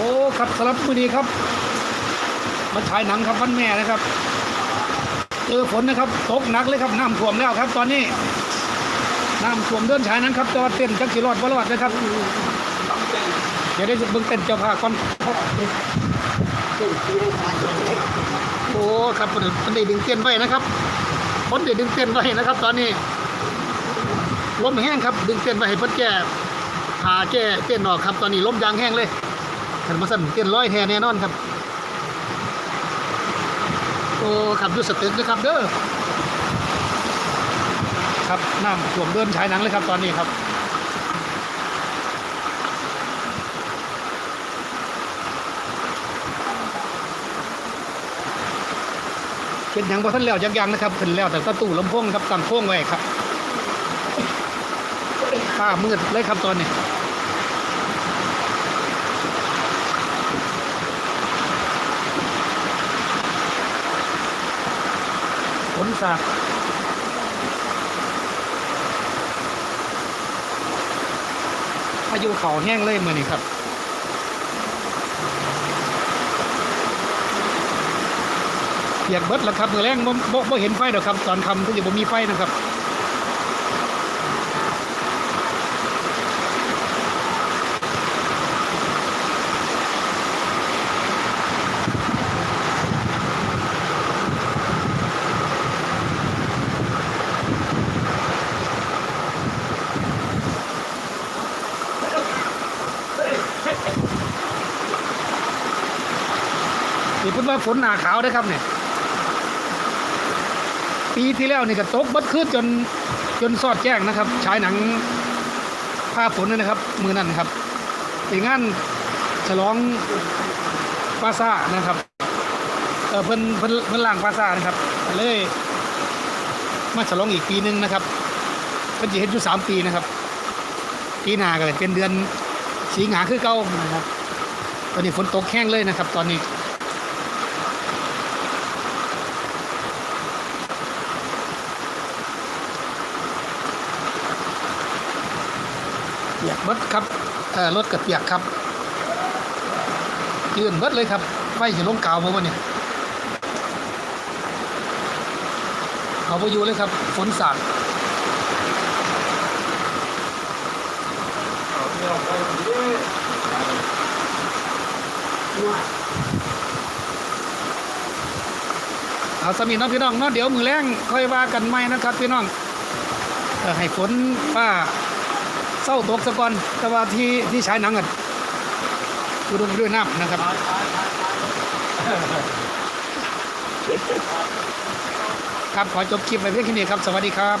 อ้ครับสำหรับมือดีครับ มาฉายหนังครับวันแม่นะครับเจอฝนนะครับตกหนักเลยครับน้ำท่วมแล้วครับ ตอนนี้น้ำท่วมเดินฉายหนังครับจอดเต้นจักกี่รอดบ่รอดนะครับเดี๋ยวได้เบิ่งเต้นเจ้าภาพก่อนโอ้ครับเพิ่นได้ดึงเต้นไว้นะครับฝนได้ดึงเต้นไว้นะครับ ตอนนี้ลมแห้งครับ ดึงเต้นไว้ให้พิ่นแก้หาแก้เต้นออกครับ ตอนนี้ลมยางแห้งเลย ขันมาสั่นเต้นร้อยแท้แน่นอนครับ โอ้ขับดูสตึกนะครับเด้อครับน้ำท่วมเดินฉายหนังเลยครับตอนนี้ครับเห็นยังพอท่านแล้วจักยังนะครับขึ้นแล้วแต่ก็ตู้ลำโพงครับตั้งโค้งไว้ครับฟ้ามืดเลยครับตอนนี้ นสาดพายุเขาแห้งเลยมือนี้ครับเปียกเบิดแล้วครับมือแรงบ่บ่เห็นไฟดอกครับ ตอนคำทุกอย่างบ่มีไฟนะครับ นี่เพิ่นว่าฝนหนาขาวเด้ครับเนี่ยปีที่แล้วนี่ก็ตกบัดขึ้นจนจนสอดแจ้งนะครับฉายหนังผ้าฝนเลยนะครับ มือนั่นนะครับเป็นงานฉลองปาซ่านะครับเออเพิ่นเพิ่นเพิ่นล่างปาซ่านะครับเลยมาฉลองอีกปีหนึงนะครับเพิ่นจะเห็นอยู่สามปีนะครับปีหน้าก็เป็นเดือนสิงหาคือเก่านะครับ ตอนนี้ฝนตกแห้งเลยนะครับ ตอนนี้ เปียกเบิดครับรถกับเปียกครับยืนเบิดเลยครับไฟสิลงกาวมาวันนี้เอาไปอยู่เลยครับฝนสาดเอาสมีน้องพี่น้องเนาะเดี๋ยวมือแรงค่อยว่ากันใหม่นะครับพี่น้องให้ฝนฟ้า เศร้าตกสะก่อนแต่ว่าที่ที่ใช้หนังอะอุดมด้วยน้ำนะครับครับขอจบคลิปไปเพียงแค่นี้ครับ สวัสดีครับ